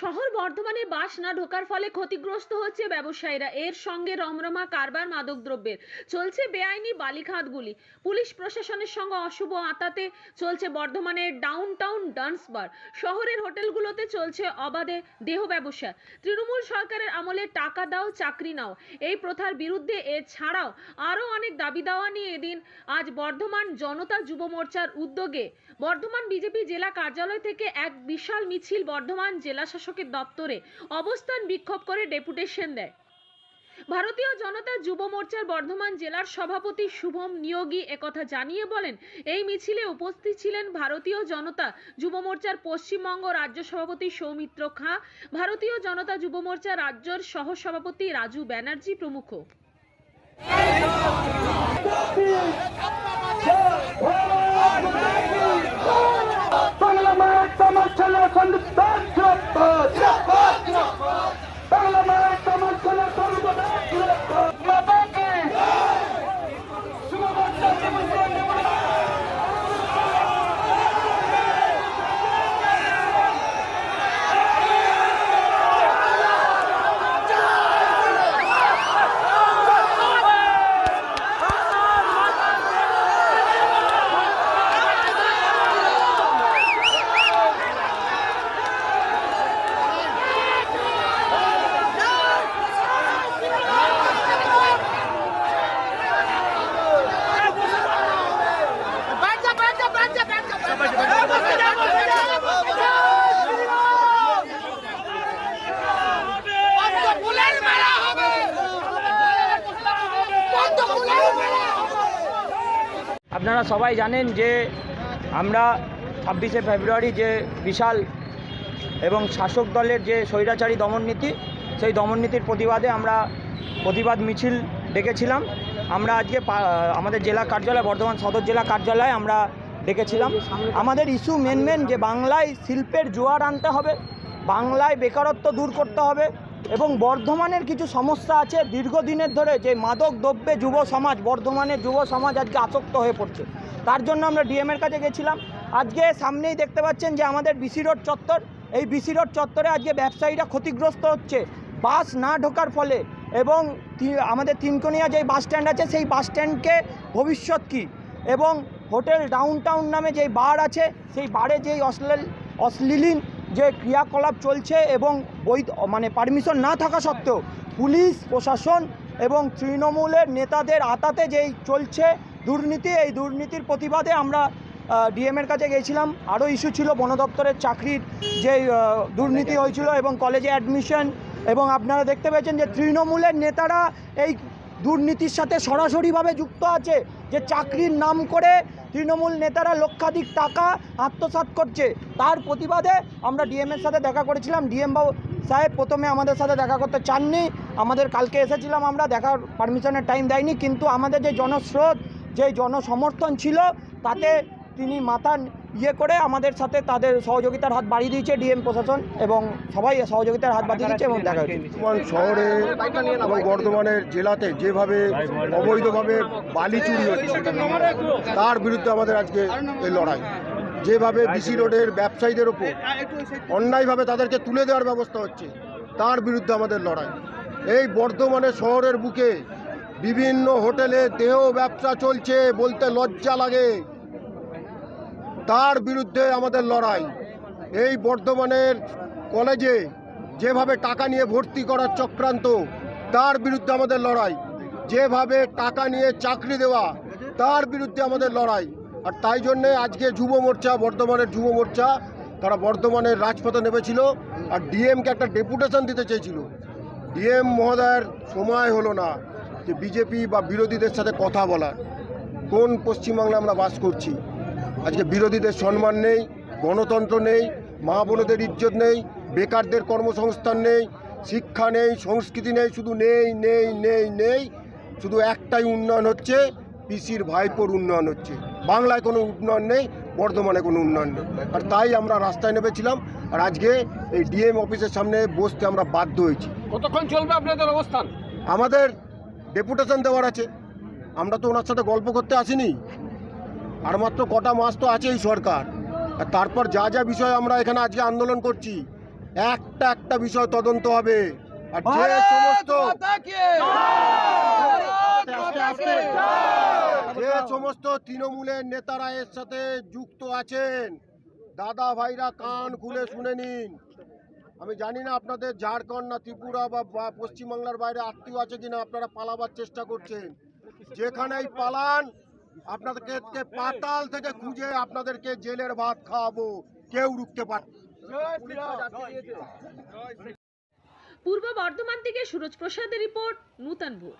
শহর বর্ধমানে বাস না ঢোকার ফলে ক্ষতিগ্রস্ত হচ্ছে ব্যবসায়ীরা। এর সঙ্গে রমরমা কারবার মাদকদ্রব্যের চলছে বেআইনি বালিখাতগুলি। পুলিশ প্রশাসনের সঙ্গে অশুভ আতাতে চলছে বর্ধমানের ডাউন টাউন ডান্স বার শহরের হোটেলগুলোতে চলছে অবাধে দেহ ব্যবসা। তৃণমূল সরকারের আমলে টাকা দাও, চাকরি নাও। এই প্রথার বিরুদ্ধে এছাড়াও আরও অনেক দাবি দাওয়া নিয়ে এদিন আজ বর্ধমান জনতা যুব মোর্চার উদ্যোগে। বর্ধমান বিজেপি জেলা কার্যালয় থেকে এক বিশাল মিছিল বর্ধমান জেলা শাসকের দপ্তরে অবস্থান বিক্ষোভ করে ডেপুটেশন দেয়। ভারতীয় জনতা যুব মোর্চার বর্ধমান জেলার সভাপতি শুভম নিয়োগী একথা জানিয়ে বলেন, এই মিছিলে উপস্থিত ছিলেন ভারতীয় জনতা যুব মোর্চার পশ্চিমবঙ্গ রাজ্য সভাপতি সৌমিত্র খাঁ, ভারতীয় জনতা যুব মোর্চা রাজ্যের সহ সভাপতি রাজু ব্যানার্জি প্রমুখ। আপনারা সবাই জানেন যে আমরা ছাব্বিশে ফেব্রুয়ারি যে বিশাল এবং শাসক দলের যে স্বৈরাচারী দমননীতি, সেই দমননীতির প্রতিবাদে আমরা প্রতিবাদ মিছিল ডেকেছিলাম। আমরা আজকে আমাদের জেলা কার্যালয়, বর্ধমান সদর জেলা কার্যালয়ে আমরা ডেকেছিলাম। আমাদের ইস্যু মেন মেন যে বাংলায় শিল্পের জোয়ার আনতে হবে, বাংলায় বেকারত্ব দূর করতে হবে এবং বর্ধমানের কিছু সমস্যা আছে দীর্ঘদিনের ধরে যে মাদক দ্রব্যে যুব সমাজ, বর্ধমানের যুব সমাজ আজকে আসক্ত হয়ে পড়ছে। তার জন্য আমরা ডিএমের কাছে গেছিলাম। আজকে সামনেই দেখতে পাচ্ছেন যে আমাদের বিসি রোড চত্বর, এই বিসি রোড চত্বরে আজকে ব্যবসায়ীরা ক্ষতিগ্রস্ত হচ্ছে। বাস না ঢোকার ফলে এবং আমাদের তিনকোনিয়া যে বাস স্ট্যান্ড আছে, সেই বাস স্ট্যান্ডকে ভবিষ্যৎ কী? এবং হোটেল ডাউন টাউন নামে যে বার আছে, সেই বারে যেই অশ্লীল, অশ্লীলীন যে ক্রিয়াকলাপ চলছে এবং বৈধ মানে পারমিশন না থাকা সত্ত্বেও পুলিশ প্রশাসন এবং তৃণমূলের নেতাদের আতাতে যেই চলছে দুর্নীতি এই দুর্নীতির প্রতিবাদে আমরা ডিএমের কাছে গিয়েছিলাম আরও ইস্যু ছিল বন দপ্তরের চাকরির যে দুর্নীতি হয়েছিল এবং কলেজে অ্যাডমিশন এবং আপনারা দেখতে পেয়েছেন যে তৃণমূলের নেতারা এই দুর্নীতির সাথে সরাসরিভাবে যুক্ত আছে যে চাকরির নাম করে তৃণমূল নেতারা লক্ষাধিক টাকা আত্মসাৎ করছে। তার প্রতিবাদে আমরা ডিএমের সাথে দেখা করেছিলাম। ডিএম বাবু সাহেব প্রথমে আমাদের সাথে দেখা করতে চাননি। আমাদের কালকে এসেছিলাম আমরা, দেখার পারমিশনের টাইম দেয়নি। কিন্তু আমাদের যে জনস্রোত, যে জনসমর্থন ছিল, তাতে তিনি মাথা ইয়ে করে আমাদের সাথে তাদের সহযোগিতার হাত বাড়িয়ে দিয়েছে ডিএম প্রশাসন এবং সবাই সহযোগিতার হাত বাড়িয়ে দিয়েছে এবং দেখা বর্তমান শহরে এবং বর্ধমানের জেলাতে যেভাবে অবৈধভাবে বালি চুরি হচ্ছে, তার বিরুদ্ধে আমাদের আজকে এই লড়াই। যেভাবে বিসি রোডের ব্যবসায়ীদের ওপর অন্যায়ভাবে তাদেরকে তুলে দেওয়ার ব্যবস্থা হচ্ছে, তার বিরুদ্ধে আমাদের লড়াই। এই বর্ধমানের শহরের বুকে বিভিন্ন হোটেলে দেহ ব্যবসা চলছে বলতে লজ্জা লাগে। তার বিরুদ্ধে আমাদের লড়াই। এই বর্ধমানের কলেজে যেভাবে টাকা নিয়ে ভর্তি করার চক্রান্ত, তার বিরুদ্ধে আমাদের লড়াই। যেভাবে টাকা নিয়ে চাকরি দেওয়া, তার বিরুদ্ধে আমাদের লড়াই। আর তাই জন্যে আজকে যুব মোর্চা, বর্ধমানের যুব মোর্চা, তারা বর্ধমানের রাজপথে নেমেছিল আর ডিএমকে একটা ডেপুটেশন দিতে চেয়েছিল। ডিএম মহোদয়ের সময় হলো না যে বিজেপি বা বিরোধীদের সাথে কথা বলার। কোন পশ্চিমবাংলায় আমরা বাস করছি? আজকে বিরোধীদের সম্মান নেই গণতন্ত্র নেই মা বোনদের ইজ্জত নেই বেকারদের কর্মসংস্থান নেই শিক্ষা নেই সংস্কৃতি নেই শুধু নেই নেই নেই নেই শুধু একটাই উন্নয়ন হচ্ছে পিসির ভাইপোর উন্নয়ন হচ্ছে। বাংলায় কোনো উন্নয়ন নেই বর্ধমানে কোনো উন্নয়ন নেই। আর তাই আমরা রাস্তায় নেমেছিলাম আর আজকে এই ডিএম অফিসের সামনে বসতে আমরা বাধ্য হয়েছি। কতক্ষণ চলবে আপনাদের অবস্থান? আমাদের ডেপুটেশন দেওয়ার আছে। আমরা তো ওনার সাথে গল্প করতে আসিনি। আর মাত্র কটা মাস তো আছে এই সরকার। আর তারপর যা যা বিষয় আমরা এখানে আজকে আন্দোলন করছি একটা একটা বিষয় তদন্ত হবে। আর যে সমস্ত যে সমস্ত তৃণমূলের নেতারা এর সাথে যুক্ত আছেন দাদা ভাইরা কান খুলে শুনে নিন। আমি জানি না আপনাদের ঝাড়খণ্ড না ত্রিপুরা বা বা পশ্চিমবাংলার বাইরে আত্মীয় আছে কিনা আপনারা পালাবার চেষ্টা করছেন। যেখানেই পালান আপনাদেরকে পাতাল থেকে খুঁজে আপনাদেরকে জেলের ভাত খাওয়াবো। কেউ রুখতে পার পূর্ব বর্ধমান থেকে সুরজ প্রসাদের রিপোর্ট, নূতন ভোর।